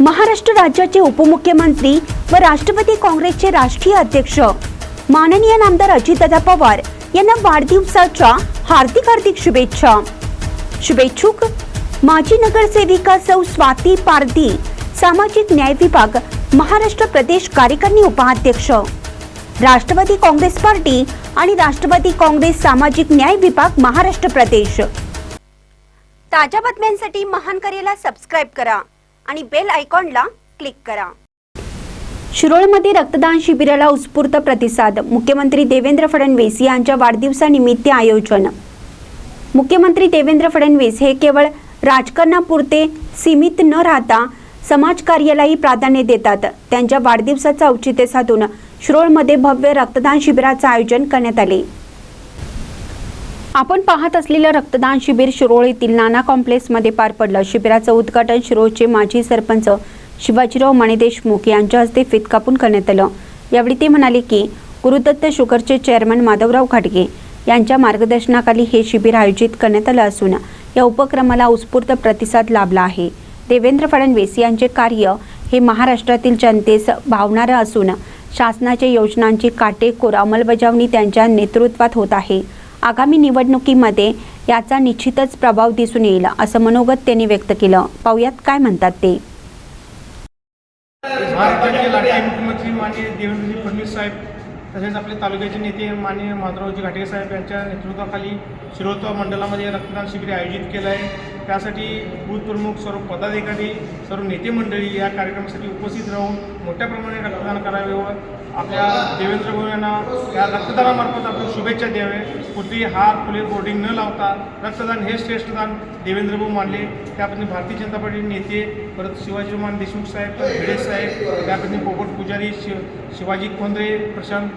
महाराष्ट्र राज्याचे उपमुख्यमंत्री व राष्ट्रवादी काँग्रेसचे राष्ट्रीय अध्यक्ष. माननीय नामदार अजितदादा पवार यांना वाढदिवसाच्या हार्दिक हार्दिक शुभेच्छा. शुभेच्छुक माजी नगरसेविका सौ स्वाती पारधी सामाजिक न्याय विभाग महाराष्ट्र प्रदेश कार्यकारिणी उपाध्यक्ष. राष्ट्रवादी काँग्रेस पार्टी आणि राष्ट्रवादी काँग्रेस सामाजिक न्याय विभाग महाराष्ट्र प्रदेश. ताज्या बातम्यांसाठी महान करेला सबस्क्राईब करा. आणि बेल आयकॉनला क्लिक करा. शिरोळमध्ये रक्तदान शिबिराला उत्स्फूर्त प्रतिसाद. मुख्यमंत्री देवेंद्र फडणवीस यांच्या वाढदिवसानिमित्त आयोजन. मुख्यमंत्री देवेंद्र फडणवीस हे केवळ राजकारणापुरते सीमित न राहता समाजकार्यालाही प्राधान्य देतात. त्यांच्या वाढदिवसाचं औचित्य साधून शिरोळमध्ये भव्य रक्तदान शिबिराचं आयोजन करण्यात आले. आपण पाहत असलेलं रक्तदान शिबिर शिरोळीतील नाना कॉम्प्लेक्समध्ये पार पडलं. शिबिराचं उद्घाटन शिरोळचे माजी सरपंच शिवाजीराव माने देशमुख यांच्या हस्ते फित कापून करण्यात आलं. यावेळी ते म्हणाले की गुरुदत्त शुगरचे चेअरमन माधवराव घाटगे यांच्या मार्गदर्शनाखाली हे शिबिर आयोजित करण्यात आलं असून या उपक्रमाला उत्स्फूर्त प्रतिसाद लाभला आहे. देवेंद्र फडणवीस यांचे कार्य हे महाराष्ट्रातील जनतेस भावणारं असून शासनाच्या योजनांची काटेकोर अंमलबजावणी त्यांच्या नेतृत्वात होत आहे. आगामी निवडणुकीमध्ये याचा निश्चितच प्रभाव दिसून येईल असं मनोगत त्यांनी व्यक्त केलं. पाहुयात काय म्हणतात ते. मुख्यमंत्री माननीय देवेंद्रजी फडणवीस साहेब तसेच आपले तालुक्याचे नेते माननीय माधवरावजी घाटगे साहेब यांच्या नेतृत्वाखाली शिरोत्व मंडळामध्ये रक्तदान शिबिर आयोजित केलं आहे. त्यासाठी बूथ सर्व पदाधिकारी सर्व नेते मंडळी या कार्यक्रमासाठी उपस्थित राहून मोठ्या प्रमाणे रक्तदान करावे व आपल्या देवेंद्र भाऊ यांना या रक्तदानामार्फत आपण शुभेच्छा द्यावे. कुठली हार फुले बोर्डिंग न लावता रक्तदान हे श्रेष्ठ दान देवेंद्र भाऊ मानले त्यापैकी भारतीय जनता पार्टी नेते परत शिवाजी मान देशमुख साहेब भिडे साहेब त्यापैकी पोपट पुजारी शिव शिवाजी खोंद्रे प्रशांत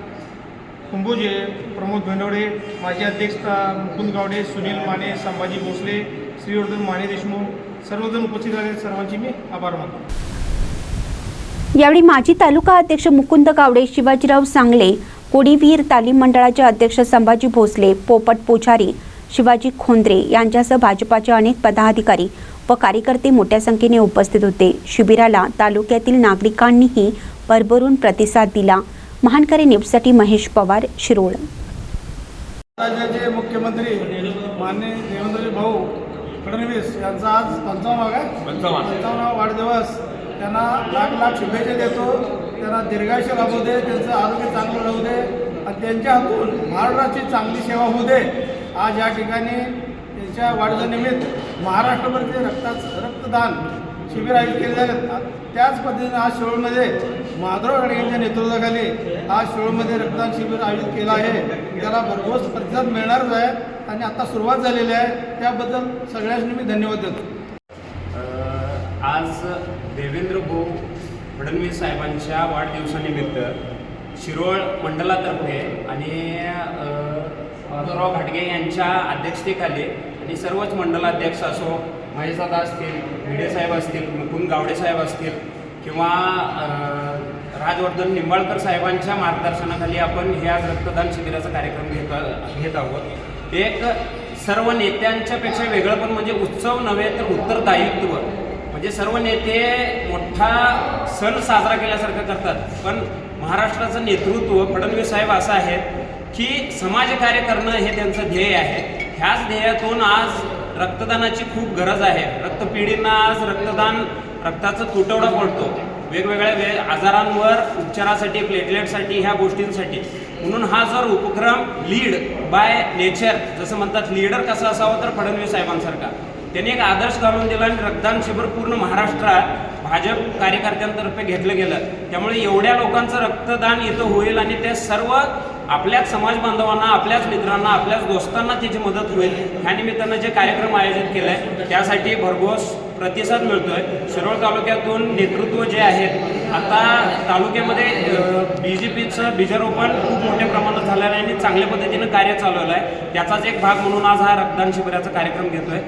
कुंभोजे प्रमोद भेंडवडे माजी अध्यक्ष मुकुंद गावडे सुनील माने संभाजी भोसले श्रीवर्धन माने देशमुख सर्वजण उपस्थित झाले सर्वांची मी आभार मानतो. यावेळी माजी तालुका अध्यक्ष मुकुंद गावडे शिवाजीराव सांगले कोडीवीर तालीम मंडळाचे अध्यक्ष संभाजी भोसले पोपट पुजारी शिवाजी खोंद्रे यांच्यासह भाजपाचे अनेक पदाधिकारी व कार्यकर्ते मोठ्या संख्येने उपस्थित होते. शिबिराला तालुक्यातील नागरिकांनीही भरभरून प्रतिसाद दिला. महानकरे न्यूजसाठी महेश पवार शिरोळ. राज्याचे मुख्यमंत्री माननीय देवेंद्रजी भाऊ फडणवीस यांचा आज पंचावन्न काय पंचावन्न. पंचावन्नावा वाढदिवस. त्यांना लाख लाख शुभेच्छा देतो. त्यांना दीर्घायुष्य लाभू दे. त्यांचं आरोग्य चांगलं राहू दे. आणि त्यांच्या हातून महाराष्ट्राची चांगली सेवा होऊ दे. आज या ठिकाणी त्यांच्या वाढदिवसानिमित्त महाराष्ट्रभर ते रक्ताचं रक्तदान शिबिर आयोजित केले झाले त्याच पद्धतीने आज शिरोळमध्ये माधव गाडगे यांच्या नेतृत्वाखाली आज शिरोळमध्ये रक्तदान शिबिर आयोजित केलं आहे. त्याला भरघोस प्रतिसाद मिळणारच आहे आणि आता सुरुवात झालेली आहे. त्याबद्दल सगळ्यांनी मी धन्यवाद देतो. आज देवेंद्र भाऊ फडणवीस साहेबांच्या वाढदिवसानिमित्त शिरोळ मंडलातर्फे आणि माधवराव घाटगे यांच्या अध्यक्षतेखाली आणि सर्वच मंडलाध्यक्ष असो महेशदादा असतील भिडे साहेब असतील मुकुंद गावडे साहेब असतील किंवा राजवर्धन निंबाळकर साहेबांच्या मार्गदर्शनाखाली आपण हे आज रक्तदान शिबिराचा कार्यक्रम घेत घेत आहोत. एक सर्व नेत्यांच्या पेक्षा वेगळं पण म्हणजे उत्सव नव्हे तर उत्तरदायित्व. म्हणजे सर्व नेते मोठा सण साजरा केल्यासारखं करतात. पण महाराष्ट्राचं नेतृत्व फडणवीस साहेब असं आहे की समाजकार्य करणं हे त्यांचं ध्येय आहे. ह्याच ध्येयातून आज रक्तदानाची खूप गरज आहे. रक्तपिढींना आज रक्तदान रक्ताचा तुटवडा पडतो. वेगवेगळ्या वे आजारांवर उपचारासाठी प्लेटलेटसाठी ह्या गोष्टींसाठी. म्हणून हा जर उपक्रम लीड बाय नेचर जसं म्हणतात लीडर कसा असावा तर फडणवीस साहेबांसारखा. त्यांनी एक आदर्श घालून दिला आणि रक्तदान शिबिर पूर्ण महाराष्ट्रात भाजप कार्यकर्त्यांतर्फे घेतलं गेलं. त्यामुळे एवढ्या लोकांचं रक्तदान इथं होईल आणि ते सर्व आपल्याच समाज बांधवांना आपल्याच मित्रांना आपल्याच दोस्तांना त्याची मदत होईल. ह्या निमित्तानं जे कार्यक्रम आयोजित केला आहे त्यासाठी भरघोस प्रतिसाद मिळतोय. शिरोळ तालुक्यातून नेतृत्व जे आहेत आता तालुक्यामध्ये बी जे पीचं बीजारोपण खूप मोठ्या प्रमाणात झालेलं आहे आणि चांगल्या पद्धतीनं कार्य चालवलं आहे त्याचाच एक भाग म्हणून आज हा रक्तदान शिबिराचा कार्यक्रम घेतोय.